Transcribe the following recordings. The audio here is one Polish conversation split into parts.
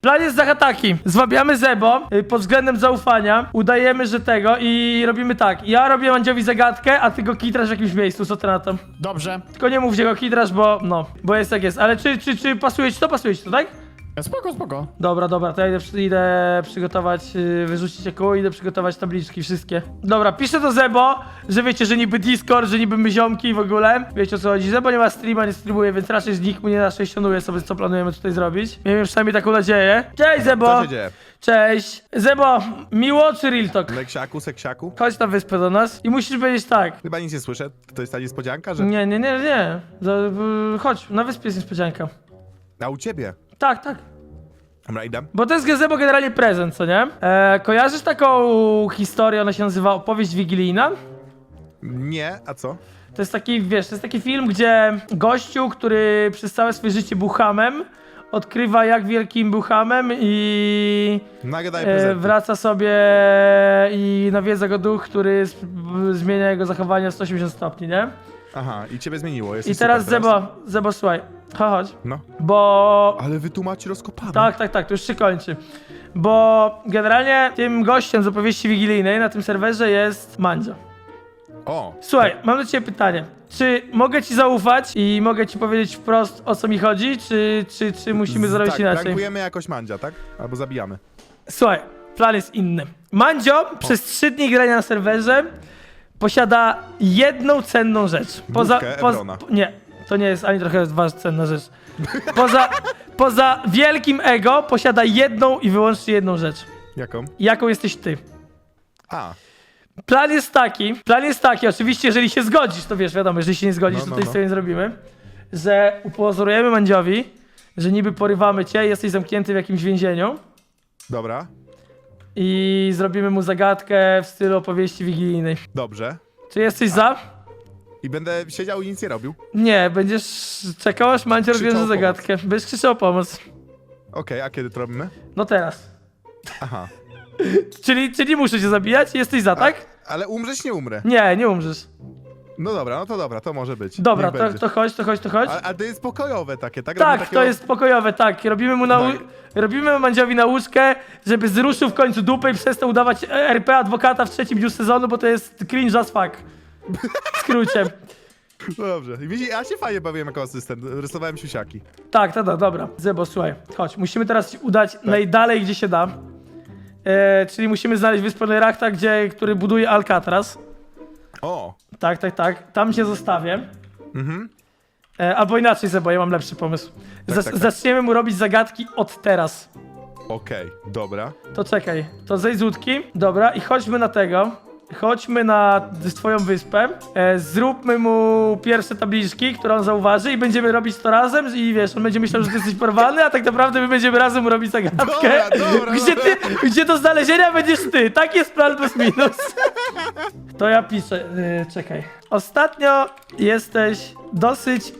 Plan jest taki. Zwabiamy Zebo y, pod względem zaufania. Udajemy, że tego i robimy tak. Ja robię Mandziowi zagadkę, a ty go kitrasz w jakimś miejscu. Co ty na to? Dobrze. Tylko nie mów, gdzie go kitrasz, bo no, bo jest jak jest. Ale czy, czy, czy pasuje ci to? Pasuje ci to, tak? Spoko, spoko. Dobra, dobra, to ja idę, przy- idę przygotować, yy, wyrzucić je koło, idę przygotować tabliczki wszystkie. Dobra, piszę do Zebo, że wiecie, że niby Discord, że niby my ziomki w ogóle. Wiecie o co chodzi. Zebo nie ma streama, nie streamuje, więc raczej nikt mu nie naszczęścionuje sobie, co planujemy tutaj zrobić. Miejmy przynajmniej taką nadzieję. Cześć Zebo! Co się dzieje? Cześć! Zebo, miło czy real talk? Leksiaku, seksiaku? Chodź na wyspę do nas i musisz powiedzieć tak. Chyba nic nie słyszę. To jest ta niespodzianka, że... Nie, nie, nie, nie. Za- y, Chodź, na wyspie jest niespodzianka. A u ciebie. Tak, tak. Dobra, idę. Bo to jest gazebo generalnie prezent, co nie? E, kojarzysz taką historię, ona się nazywa Opowieść Wigilijna? Nie, a co? To jest taki, wiesz, to jest taki film, gdzie gościu, który przez całe swoje życie był hamem, odkrywa jak wielkim był hamem i Nagadaj e, prezent. wraca sobie i nawiedza go duch, który z, zmienia jego zachowanie o 180 stopni, nie? Aha, i ciebie zmieniło. Jesteś I teraz super Zebo, Zebo, słuchaj, cho- chodź, No. bo Ale wy tu macie rozkopane. Tak, tak, tak, to już się kończy. Bo generalnie tym gościem z opowieści wigilijnej na tym serwerze jest Mandzio. O, Słuchaj, mam do ciebie pytanie. Czy mogę ci zaufać i mogę ci powiedzieć wprost o co mi chodzi, czy, czy, czy musimy z- zrobić tak, inaczej? prankujemy jakoś Mandzia, tak? Albo zabijamy. Słuchaj, plan jest inny. Mandzio przez trzy dni grania na serwerze posiada jedną cenną rzecz. Główkę Ebrona. nie, to nie jest ani trochę ważna cenna rzecz. Poza, poza wielkim ego posiada jedną i wyłącznie jedną rzecz. Jaką? Jaką jesteś ty? A, Plan jest taki, plan jest taki, oczywiście, jeżeli się zgodzisz, to wiesz, wiadomo, jeżeli się nie zgodzisz, No, to no, tej no. sobie nie zrobimy, że upozorujemy Mandziowi, że niby porywamy cię, jesteś zamknięty w jakimś więzieniu dobra. I zrobimy mu zagadkę w stylu opowieści wigilijnej. Dobrze. Czy jesteś za? I będę siedział i nic nie robił. Nie, będziesz czekał, aż Mandzio Krzyczał rozwiąże o zagadkę. Będziesz krzyczał o pomoc. Okej, a kiedy to robimy? No teraz. Aha. Czyli, czyli muszę cię zabijać? Jesteś za, tak? Ale umrzeć nie umrę. Nie, nie umrzesz. No dobra, no to dobra, to może być. Dobra, Niech to, będzie. to chodź, to chodź, to chodź. A, a to jest pokojowe takie, tak? Robimy Tak, takiego... to jest pokojowe, tak. Robimy mu na, Tak. robimy Mandziowi nauczkę, żeby zruszył w końcu dupę i przestał udawać RP adwokata w trzecim dniu sezonu, bo to jest cringe as fuck. W skrócie. Dobrze. Widzi, ja się fajnie bawiłem jako asystent. Rysowałem siusiaki. Tak, tak, tak, dobra. Zebo, słuchaj, chodź. Musimy teraz ci udać Tak. najdalej, gdzie się da. E, czyli musimy znaleźć wyspę Nerakta, gdzie, który buduje Alcatraz. O! Tak, tak, tak. Tam cię zostawię. Mhm. E, albo inaczej, Zebo, ja mam lepszy pomysł. Tak, Zas- tak, tak. Zaczniemy mu robić zagadki od teraz. Okej, dobra. To czekaj, to zejdź z łódki. Dobra, i chodźmy na tego. Chodźmy na twoją wyspę. E, zróbmy mu pierwsze tabliczki, które on zauważy i będziemy robić to razem i wiesz, on będzie myślał, że ty jesteś porwany, a tak naprawdę my będziemy razem mu robić zagadkę. Dobra, dobra, gdzie, ty, gdzie do znalezienia będziesz ty. Tak jest plan plus minus. To ja piszę. E, czekaj. Ostatnio jesteś dosyć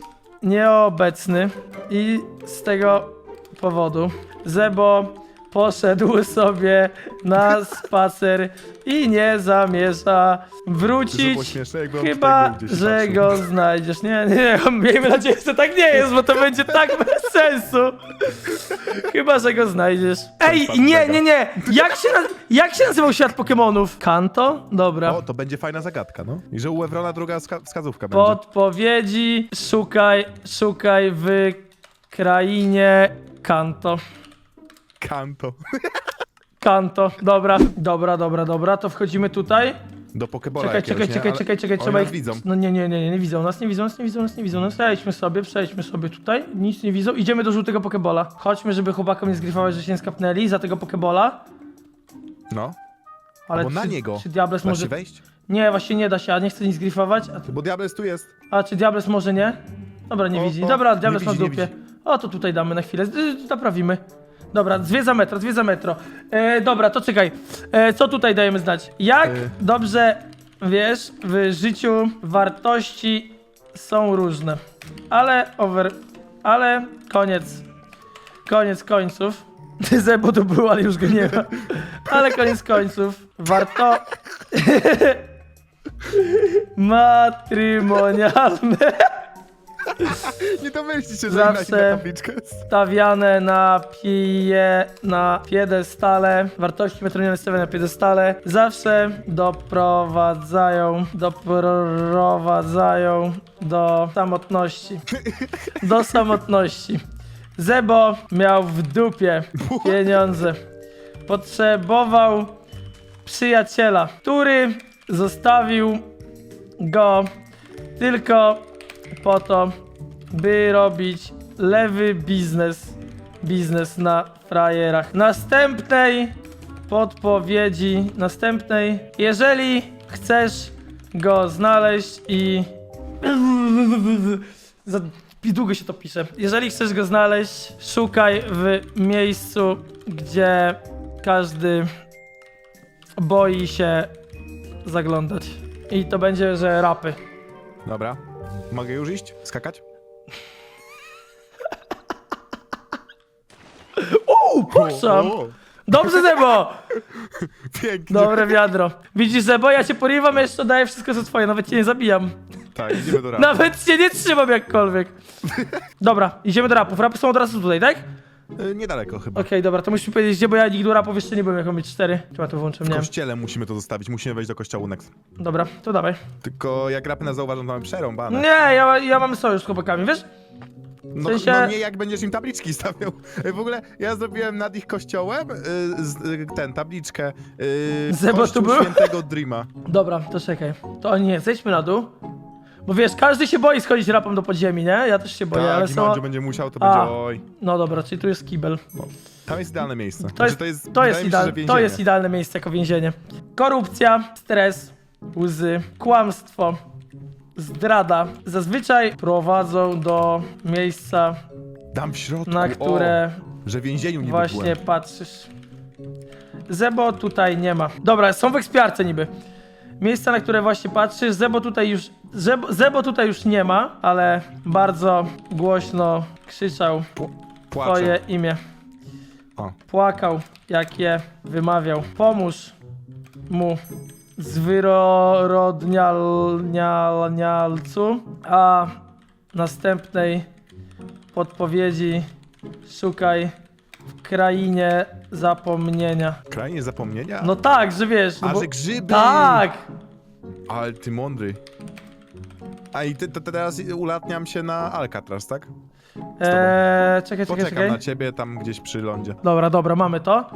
nieobecny i z tego powodu Zebo poszedł sobie na spacer i nie zamierza wrócić. było śmieszne, jakby on Chyba, tutaj był gdzieś że patrzył. go znajdziesz. Nie, nie, miejmy nadzieję, że tak nie jest, bo to będzie tak sensu. Chyba, że go znajdziesz. Ej, nie, nie, nie. Jak się, naz- jak się nazywał świat Pokemonów? Kanto? Dobra. O, to będzie fajna zagadka, no. I że u Ewrona druga wska wskazówka będzie. Podpowiedzi szukaj, szukaj w krainie Kanto. Kanto. Kanto, dobra, dobra, dobra, dobra, to wchodzimy tutaj. Do Pokebola Czekaj, jakiegoś, czekaj, nie? czekaj, Ale czekaj, czekaj, oni trzeba nas ich... widzą. No nie, nie, nie, nie, nie widzą nas, nie widzą nas, nie widzą nas, nie widzą nas. Przejdźmy sobie, przejdźmy sobie tutaj, nic nie widzą, idziemy do żółtego pokebola. Chodźmy, żeby chłopakom nie zgryfować, że się nie skapnęli za tego pokebola. No. Ale Albo na czy, niego. Czy Diables może... się wejść? Nie, właśnie nie da się, a nie chcę nic zgryfować. A, Bo Diables tu jest. a czy Diables może nie? Dobra, nie O, widzi. o, Dobra, nie Diables ma w widzi, nie dupie. O, to tutaj damy na chwilę, naprawimy. Dobra, dwie za metro, dwie za metro. E, dobra, to czekaj. E, co tutaj dajemy znać? Jak E. dobrze wiesz, w życiu wartości są różne. Ale over... Ale koniec. Koniec końców. Zebo tu był, ale już go nie ma. Ale koniec końców. Warto... Matrymonialne Nie domyślicie, że Zawsze- na tabliczkę. stawiane na pije, na piedestale, wartości metroniane stawiane na piedestale, zawsze doprowadzają, doprowadzają do samotności. Do samotności. Zebo miał w dupie pieniądze. Potrzebował przyjaciela, który zostawił go tylko po to, by robić lewy biznes, biznes na frajerach. Następnej podpowiedzi, następnej, jeżeli chcesz go znaleźć i... Za długo się to pisze. Jeżeli chcesz go znaleźć, szukaj w miejscu, gdzie każdy boi się zaglądać. I to będzie, że rapy. Dobra. Mogę już iść? Skakać? Uuu, puszczam! O, o, Dobrze, Zebo! Pięknie. Dobre wiadro. Widzisz, Zebo, ja cię porywam, jeszcze daję wszystko co twoje, nawet cię nie zabijam. Tak, idziemy do rapu. Nawet cię nie trzymam jakkolwiek. Dobra, idziemy do rapów. Rapy są od razu tutaj, tak? Y, Niedaleko chyba. Okej, dobra, to musisz mi powiedzieć gdzie, bo ja nigdy rapów jeszcze nie byłem, jak mieć cztery. Chyba to włączę, W nie wiem. kościele musimy to zostawić, musimy wejść do kościoła Next. Dobra, to dawaj. Tylko jak rapy nas zauważą, to mamy przerąbane. Nie, ja, ja mam sojusz z chłopakami, wiesz? No, sensie- no nie jak będziesz im tabliczki stawiał. Y, W ogóle ja zrobiłem nad ich kościołem y, z, y, ten, tabliczkę. Y, Zebo tu kościół był? świętego Dreama. Dobra, to czekaj. To nie, zejdźmy na dół. Bo wiesz, każdy się boi schodzić rapem do podziemi, nie? Ja też się boję, ale Tak, i są... Będzie musiał, to A. będzie oj. No dobra, czyli tu jest kibel. Tam jest idealne miejsce. To jest, Znaczy, to jest, to wydaje jest, mi się, że ideal, to więzienie. jest idealne miejsce jako więzienie. Korupcja, stres, łzy, kłamstwo, zdrada zazwyczaj prowadzą do miejsca, Tam w środku, na które o, że w więzieniu nie właśnie byłem. patrzysz. Zebo tutaj nie ma. Dobra, są w ekspiarce niby. Miejsca, na które właśnie patrzysz. Zebo tutaj już. Zebo, Zebo tutaj już nie ma, ale bardzo głośno krzyczał Płaczę. twoje imię. O. Płakał, jak je wymawiał. Pomóż mu zwyrodnialnialcu, a następnej podpowiedzi szukaj w krainie zapomnienia. Krainie zapomnienia? No tak, że wiesz. No A, bo... że grzyby! Tak! Ale ty mądry. A i ty, to teraz ulatniam się na Alcatraz, tak? Eee, czekaj, czekaj, Poczekam czekaj. na ciebie tam gdzieś przy lądzie. Dobra, dobra, mamy to.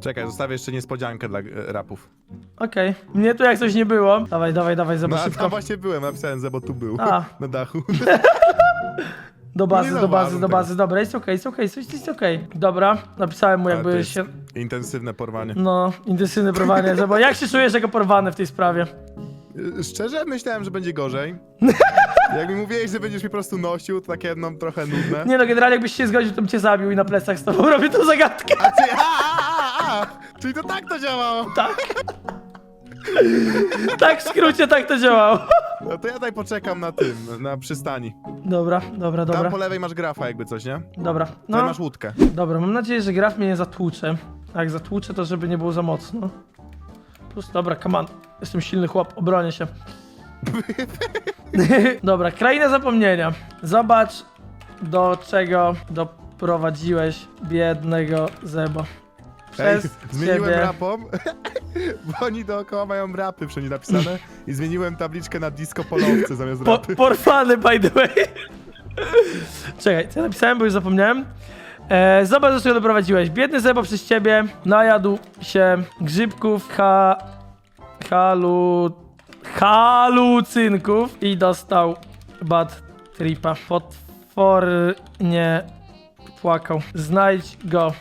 Czekaj, zostawię jeszcze niespodziankę dla e, rapów. Okej. Mnie tu jak coś nie było. Dawaj, dawaj, dawaj, No, zobacz a szybko. tam właśnie byłem, napisałem, że bo tu był. A. Na dachu. Do bazy, Nie do bazy, do tego. bazy, dobra, jest okej, jest okej, jest, jest okej. Dobra, napisałem mu Ale jakby jest się, Intensywne porwanie. no, intensywne prowanie, bo jak się czujesz jako porwany w tej sprawie? Y, Szczerze myślałem, że będzie gorzej. Jak mi mówiłeś, że będziesz mi po prostu nosił, to takie no trochę nudne. Nie no, generalnie jakbyś się zgodził, to bym cię zabił i na plecach z tobą robię tą zagadkę. A ty, a, a, a, a! Czyli to tak to działało! Tak. Tak w skrócie tak to działało. No to ja tutaj poczekam na tym, na przystani. Dobra, dobra, Tam dobra, po lewej masz grafa jakby coś, nie? dobra. Tutaj No, masz łódkę. dobra, mam nadzieję, że graf mnie nie zatłucze. A jak zatłucze, to żeby nie było za mocno. Plus, dobra, come on. Jestem silny chłop, obronię się. dobra, kraina zapomnienia. Zobacz, do czego doprowadziłeś biednego Zebo. Ej, Przez zmieniłem ciebie. rapom, bo oni dookoła mają rapy wszędzie napisane i zmieniłem tabliczkę na disco polowce zamiast Po, rapy. porwany, by the way. Czekaj, co ja napisałem, bo już zapomniałem. E, zobacz, do czego doprowadziłeś. Biedny Zebo przez ciebie najadł się grzybków, ha, halu, halucynków i dostał bad tripa. Potwornie płakał. Znajdź go,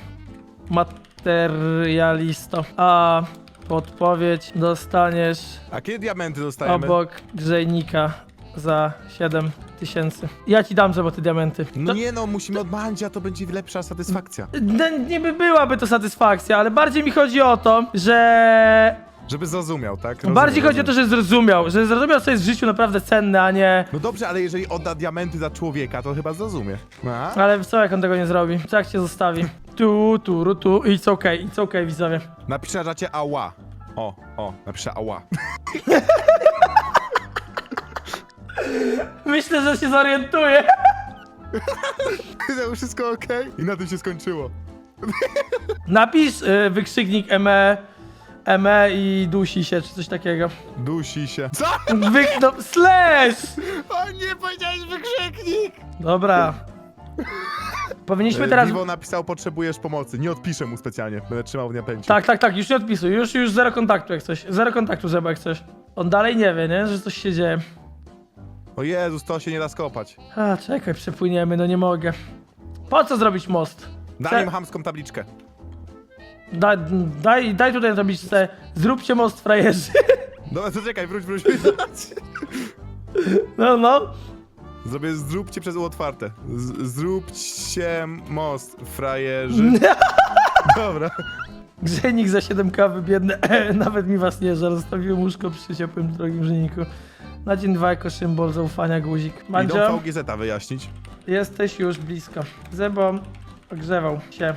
materialisto. A podpowiedź dostaniesz A kiedy diamenty dostajemy? obok grzejnika za 7 tysięcy. Ja ci dam, żeby te diamenty. No To, nie no, musimy od Mandzia, to będzie lepsza satysfakcja. no, niby byłaby to satysfakcja, ale bardziej mi chodzi o to, że... Żeby zrozumiał, tak? Rozumiem, bardziej chodzi o to, że zrozumiał, że zrozumiał, co jest w życiu naprawdę cenne, a nie... No dobrze, ale jeżeli odda diamenty za człowieka, to chyba zrozumie. A? Ale co jak on tego nie zrobi? Co jak cię zostawi? Tu, tu, ru, tu, it's okay, it's okay, widzowie. Napiszę na czacie ała. O, o, napiszę ała. Myślę, że się zorientuje. Wszystko okej? I na tym się skończyło. Napisz y, wykrzyknik ME, ME i dusi się, czy coś takiego. Dusi się. Co? Wy, no, slash! O nie, powiedziałeś wykrzyknik! Dobra. Powinniśmy E, teraz... Divo napisał, potrzebujesz pomocy. Nie odpiszę mu specjalnie, będę trzymał w niepęci. Tak, tak, tak, już nie odpisuj, już, już zero kontaktu jak coś. Zero kontaktu, Zeba, jak coś. On dalej nie wie, nie, że coś się dzieje. O Jezus, to się nie da skopać. A, czekaj, przepłyniemy, no nie mogę. Po co zrobić most? Daj im hamską tabliczkę. Da, daj, daj tutaj zrobić te... Zróbcie most, frajerzy. Dobra, to czekaj, wróć, wróć. No, no. Zrobię zróbcie przez U otwarte. Z zróbcie most, frajerzy. Dobra. Grzejnik za 7 kawy, biedny. Nawet mi was nie żal, zostawiłem łóżko przy ciepłym drogim grzejniku. Na dzień dwa jako symbol zaufania guzik. Idą Mandzio, VGZ-a wyjaśnić. jesteś już blisko. Zebo ogrzewał się.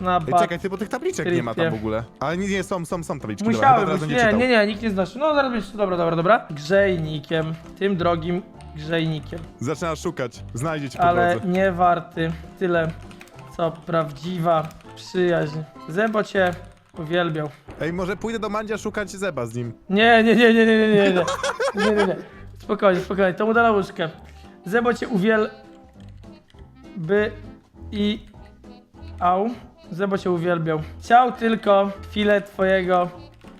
Na Ej, czekaj, ty, bo tych tabliczek nie ma tam w ogóle. Ale nie, nie, są, są, są tabliczki. Dobra, Musiałem, być, będzie nie, czytał. nie, nie, nikt nie znaczy. No zaraz będzie, dobra, dobra, dobra. Grzejnikiem, tym drogim grzejnikiem. Zaczyna szukać, znajdzie cię po Ale drodze. nie warty tyle, co prawdziwa przyjaźń. Zebo cię uwielbiał. Ej, może pójdę do Mandzia szukać Zeba z nim. Nie, nie, nie, nie, nie, nie, nie, nie, nie, nie, nie. Spokojnie, spokojnie, to mu da na łóżkę. Zebo cię uwiel... by... i... au. Zebo cię uwielbiał. Chciał tylko chwilę twojego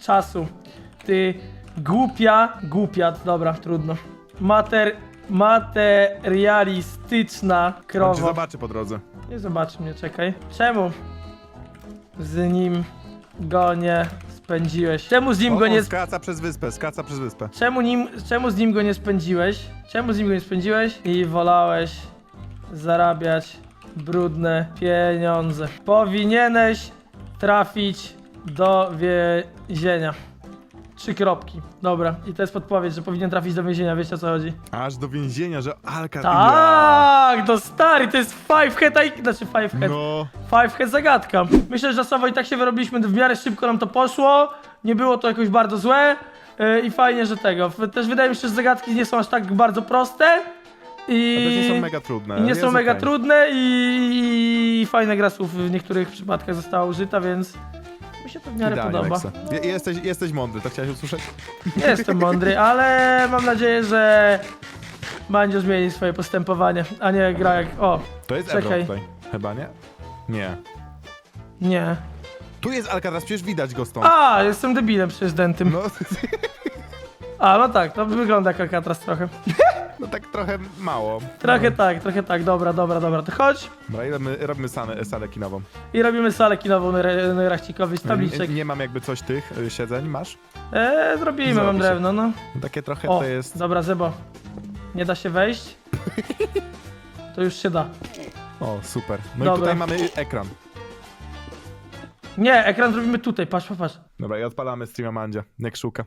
czasu. Ty głupia, głupia, dobra, trudno. Mater... materialistyczna On cię krowa. zobaczy po drodze. Nie zobaczy mnie, czekaj. Czemu z nim go nie spędziłeś? Czemu z nim go on nie skraca przez wyspę, skraca przez wyspę. Czemu, nim, czemu z nim go nie spędziłeś? Czemu z nim go nie spędziłeś? I wolałeś zarabiać brudne pieniądze. Powinieneś trafić do więzienia. Trzy kropki. Dobra, i to jest podpowiedź, że powinien trafić do więzienia, wiecie o co chodzi? Aż do więzienia, że Alka... Tak, to stary, to jest five head, I- znaczy five head. No... Five head zagadka. Myślę, że czasowo i tak się wyrobiliśmy, w miarę szybko nam to poszło. Nie było to jakoś bardzo złe. Yy, I fajnie, że tego. Też wydaje mi się, że zagadki nie są aż tak bardzo proste. I, A też nie są mega trudne. i nie Jest są mega okej. trudne i, i fajna gra słów w niektórych przypadkach została użyta, więc mi się to w miarę Idealnie, podoba. Nexa. Je, jesteś, jesteś mądry, to chciałeś usłyszeć? Nie jestem mądry, ale mam nadzieję, że Mandzio zmieni swoje postępowanie, a nie gra jak... O, To jest Czekaj. Ebro tutaj. Chyba, nie? Nie. nie. Tu jest Alcatraz, przecież widać go stąd. A, jestem debilem przecież dentym. No, A, no tak, to wygląda jak Alcatraz trochę. no tak trochę mało. Trochę tak, trochę tak, dobra, dobra, dobra, to chodź Dobra, i robimy, robimy salę, salę kinową. i robimy salę kinową na Rachcikowi z tabliczek. Nie, nie mam jakby coś tych y, siedzeń, masz? Eee, zrobimy, mam Zrobi się. drewno, no. No Takie trochę O, to jest... dobra, Zebo. Nie da się wejść? To już się da. O, super. No Dobra. i tutaj mamy ekran. Nie, ekran zrobimy tutaj, patrz, patrz, patrz. Dobra, i odpalamy streama Mandzia, jak szuka.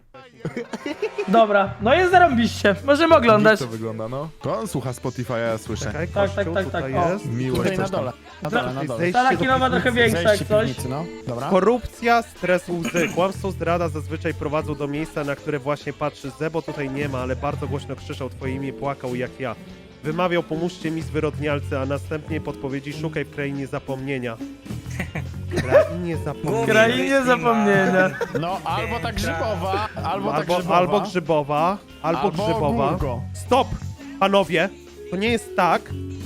Dobra, no jest zarąbiście, możemy oglądać. To wygląda, no? To on słucha Spotify'a, ja słyszę. Czekaj, Tak, tak, kościół tak, tak, tutaj o. jest. Miło Tutaj jest na coś tam. dole. Na dole, na dole. Zejście piwnicy. trochę większa jak Zejście coś. piwnicy, no. Dobra. Korupcja, stres, łzy, kłamstwo, zdrada zazwyczaj prowadzą do miejsca, na które właśnie patrzy. Zebo tutaj nie ma, ale bardzo głośno krzyczał twoje imię, płakał jak ja. Wymawiał, pomóżcie mi zwyrodnialcy, a następnie podpowiedzi szukaj w krainie zapomnienia. Krainie zapomnienia. Krainie zapomnienia. No, albo ta grzybowa, albo ta grzybowa. albo grzybowa, albo, Albo grzybowa. Gulgo. Stop! Panowie, to nie jest tak,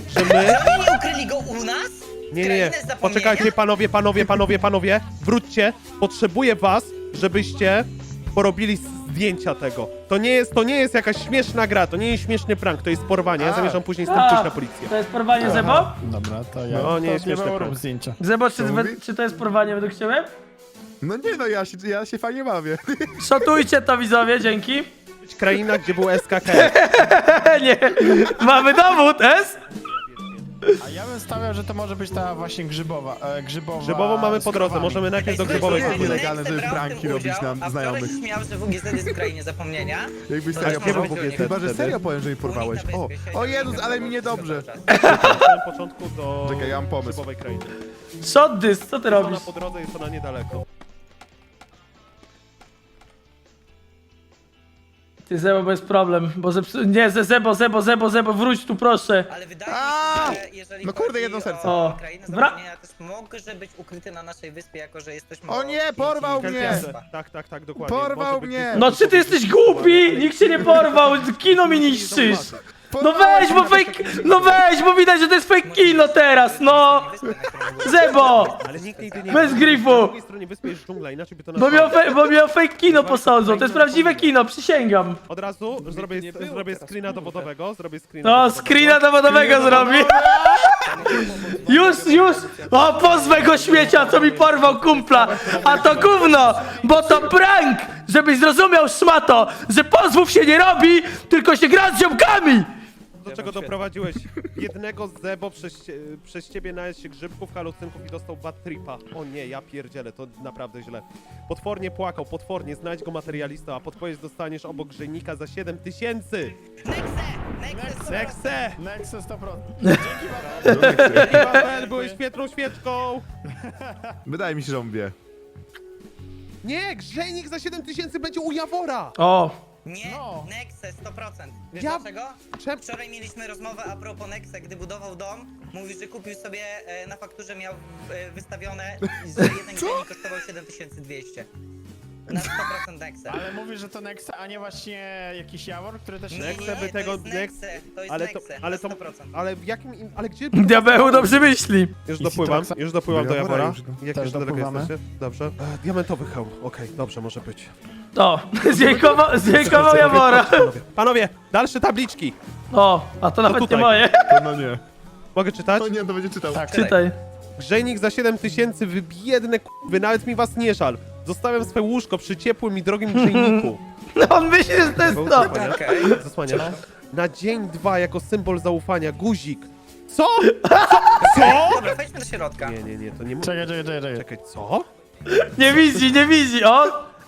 że my... Nie ukryli go u nas? Nie, nie? Poczekajcie, panowie, panowie, panowie, panowie. Wróćcie. Potrzebuję was, żebyście porobili zdjęcia tego. To nie jest, to nie jest jakaś śmieszna gra, to nie jest śmieszny prank, to jest porwanie. Ja zamierzam później z tym pójść na policję. To jest porwanie Zebo? Dobra, to ja. No, nie to jest śmieszne, prawda. zdjęcia. Zebo, czy, mówi? czy to jest porwanie według ciebie? No nie no, ja się, ja się fajnie bawię. Szotujcie to widzowie, dzięki. Kraina, gdzie był SKK. nie, mamy dowód, S? A ja bym stawiał, że to może być ta właśnie grzybowa. E, grzybowa Grzybową mamy po drodze, krowami. możemy najpierw do to grzybowej jest pójść. nielegalne, żeby pranki robić na a znajomych. wczoraj śmiał, że WGZ jest w krainie zapomnienia. Jakbyś serio nie powiedział, chyba że serio powiem, że mi porwałeś. O, o Jezus, ale mi niedobrze. Na samym początku do Czekaj, ja mam pomysł. grzybowej krainy. Shot this, co ty robisz? Ona po drodze jest ona niedaleko. Ty Zebo, bo jest problem, bo zepsu... Nie, ze Zebo, Zebo, Zebo, Zebo, wróć tu proszę. Ale wydaje mi się, że jeżeli No kurde, chodzi jedno serce. o O. krainę Bra- zapomnienia, to może być ukryty na naszej wyspie, jako że jesteśmy... O nie, odcięci porwał od mnie! Tak, tak, tak, dokładnie. Porwał Może być mnie! No czy ty jesteś głupi? Nikt cię nie porwał, kino mi niszczysz. No weź, bo fake... No weź, bo widać, że to jest fake kino teraz, no! Zebo! Ale nikt nigdy nie Bez grifu. Na drugiej stronie wyspy jest dżungla, inaczej by to Bo mnie, o fe... bo mnie o fake kino posądzą, to jest prawdziwe kino, przysięgam. Od razu zrobię, zrobię screena dowodowego, zrobię screena No, dowodowego. screena dowodowego zrobi. Już, już! O, pozwę go śmiecia, co mi porwał kumpla! A to gówno, bo to prank! Żebyś zrozumiał, szmato, że pozwów się nie robi, tylko się gra z ziomkami! Do czego doprowadziłeś? Jednego z Zebo przez, cie- przez ciebie najadł się grzybków, halucynków i dostał bad tripa. O nie, ja pierdzielę, to naprawdę źle. Potwornie płakał, potwornie, znajdź go materialista, a podpowiedź dostaniesz obok grzejnika za 7 tysięcy! Nexe! Nexe! Nexe! Nexe 100%. Paweł, byłeś świetlą świeczką! Wydaje mi się, że on wie. Nie, grzejnik za 7 tysięcy będzie u Jawora! O, Nie, No. Nexe 100%. Wiesz Ja- dlaczego? Wczoraj mieliśmy rozmowę a propos Nexe, gdy budował dom. Mówił, że kupił sobie e, na fakturze miał e, wystawione, że jeden grzejnik kosztował 7200. Na 100% Nexe. Ale mówisz, że to Nexe, a nie właśnie jakiś Jawor, który też... Nie, nie, Nexe by to tego- jest Nex- Nexe, to jest Ale to, Nexe, ale to, 100%. ale w jakim, im- ale gdzie... diabeł dobrze myśli. Już dopływam, Citroxa? już dopływam do Do Jawora już. Jak Też już daleko dopływamy. jesteście? Dobrze. E, diamentowy hełm, okej, dobrze, może być. O, zjejkował, zjejkował Jawora. Panowie, panowie, dalsze tabliczki. O, a to nawet nie tutaj. moje. To no nie. Mogę czytać? To nie, to będzie czytał. Tak. Czytaj. Grzejnik za 7 tysięcy, wy biedne k***wy, nawet mi was nie żal. Zostawiam swe łóżko przy ciepłym i drogim grzejniku. No on myśli, że to jest to. Zasłaniasz? Okej. Zasłaniasz? Na dzień dwa jako symbol zaufania, guzik. Co? Co? Dobra, wejdźmy do środka. Nie, nie, nie, to nie... mo- Czekaj, czekaj, czekaj. czekaj. Czekaj, co? Nie widzi, nie widzi, o.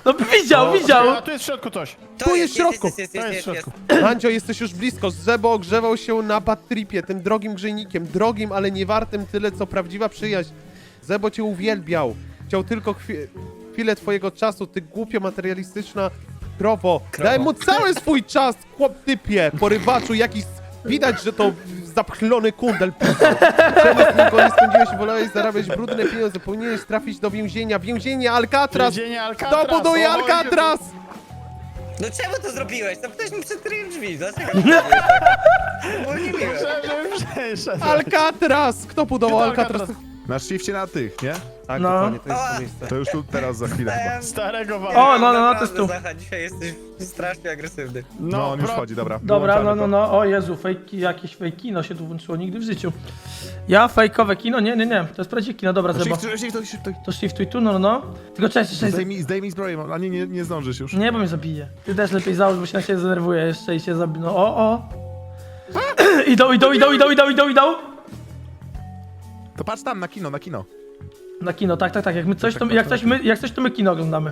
No widział, widział. A tu jest w środku coś. To Tu jest w środku. Jest, jest, To jest, w jest, środku. Mandzio, jesteś już blisko. Zebo ogrzewał się na bad tripie, tym drogim grzejnikiem. Drogim, ale nie wartym tyle, co prawdziwa przyjaźń. Zebo cię uwielbiał. Chciał tylko chwi chwilę twojego czasu, ty głupio materialistyczna krowo. Krowo. Daj mu cały swój czas, chłop typie, porywaczu, jakiś... Widać, że to zapchlony kundel pisał. Czemu z nim go nie spędziłeś wolałeś zarabiać brudne pieniądze? Powinieneś trafić do więzienia. Więzienie Alcatraz! Więzienie Alcatraz. Kto buduje O, Alcatraz? No czemu to zrobiłeś? Zapytałeś mi przed którym drzwi, dlaczego że przeszedł. Alcatraz! Kto budował Kto Alcatraz? Alcatraz? Na shifcie na tych, nie? Tak, No. dokładnie, to jest to miejsce. To już tu teraz za chwilę chyba. Starego wam. O, no, no, no, to jest tu. Zacha, dzisiaj jesteś strasznie agresywny. No, on już pro- wchodzi, dobra. Dobra, no, Wyłączamy no, to. no, o Jezu, fejki, jakieś fake kino się tu włączyło, nigdy w życiu. Ja fejkowe kino? Nie, nie, nie, to jest prawdziwe kino, dobra, Zebo. Shift, shift, to, shift, to. To shiftuj tu, no, no, no. Tylko cześć, cześć, Zdejmij, zdejmij zbroję, a nie, nie, nie zdążysz już. Nie, bo mnie zabije. Ty też lepiej załóż, bo się na ciebie zdenerwuję jeszcze i się zabije. No, o, o. idą, idą, idą, idą, idą, idą, idą. To patrz tam, na kino, na kino. Na kino, tak, tak, tak. Jak my coś, to, jak coś, my, jak coś, to my kino oglądamy.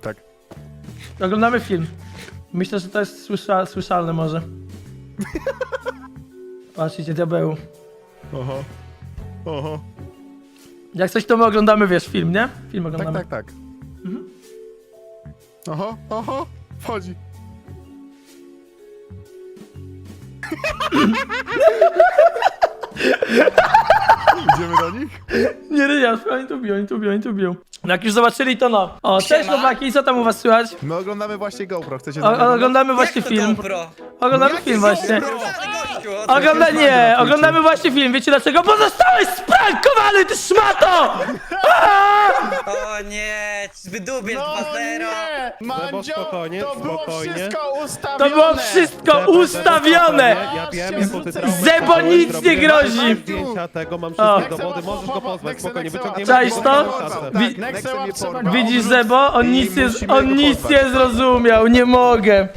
Tak. Oglądamy film. Myślę, że to jest słysza, słyszalne może. Patrzcie, diabeł. Oho. Oho. Jak coś, to my oglądamy, wiesz, film, nie? Film Tak, oglądamy. tak, tak. Oho, oho, wchodzi. Idziemy do nich? Nie, nie, nie, oni tu biją, oni tu biją, oni tu biją. Jak już zobaczyli, to no. O, cześć, chłopaki, co tam u was słychać? My oglądamy właśnie GoPro, chcecie O, oglądamy właśnie film. GoPro? Oglądamy film właśnie. Ogląda, nie, oglądamy właśnie film, wiecie dlaczego? Bo zostałeś sprankowany, ty szmato! O nie, wydubiel No 2-0. nie! Mandzio, spokojnie, to było spokojnie. wszystko ustawione! To było wszystko Zebo, ustawione! Zebo, Ja wiem, nic nie zrobiłem grozi. Zdjęcia tego, mam O. wszystkie dowody, możesz go pozwać, spokojnie, wyciągniemy Cześć, go to? Wi- trzeba go Widzisz. Zebo? On nic nie, on nic nie zrozumiał, nie mogę.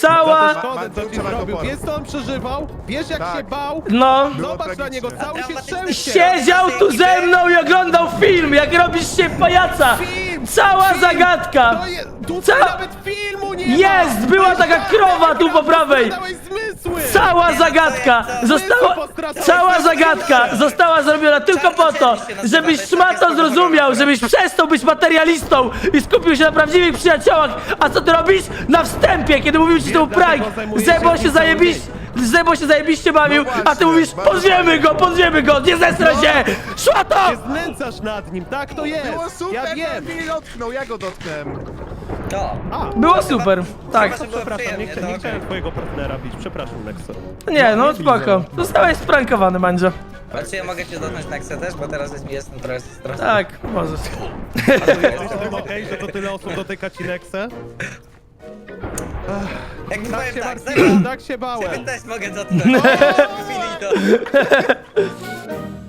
Cała... co ci zrobił, wiesz co on przeżywał? Wiesz jak Tak. się bał? No... Było Zobacz na tragicznie. niego, cały się trzęsie! Siedział tu ze mną i oglądał film, jak robisz się pajaca! Cała Film! zagadka! To je, tutaj Ca- nawet filmu nie ma! Jest! Była taka krowa tu po prawej! Dałeś zmysły! zły! Cała zagadka została... Cała zagadka została zrobiona tylko po to, żebyś szmato zrozumiał, żebyś przestał być materialistą i skupił się na prawdziwych przyjaciołach. A co ty robisz? Na wstępie, kiedy mówił ci, to był prank, Zebo się zajebiście... Zebo się zajebiście bawił, No a ty mówisz, pozwiemy go, pozwiemy go, nie zesraj się! Szmato! Się znęcasz nad nim, tak to jest! Było super, ja wiem! mnie dotknął, ja go dotknąłem. To. A, Było super, tak. Chyba, że było przepraszam, nie, przyjemnie, chcia, to nie okej. chciałem twojego partnera bić, przepraszam, Nexo. Nie, no spoko. Zostałeś sprankowany, Mandzio. A czy ja mogę cię dotknąć na też, bo teraz jest, jestem trochę straszny. Tak, możesz. Jesteś tym okej, że to tyle osób dotyka ci Nexę? Jakby Tak powiem się, tak, tak, tak się ciebie bałem. też mogę dotknąć. Chwili to.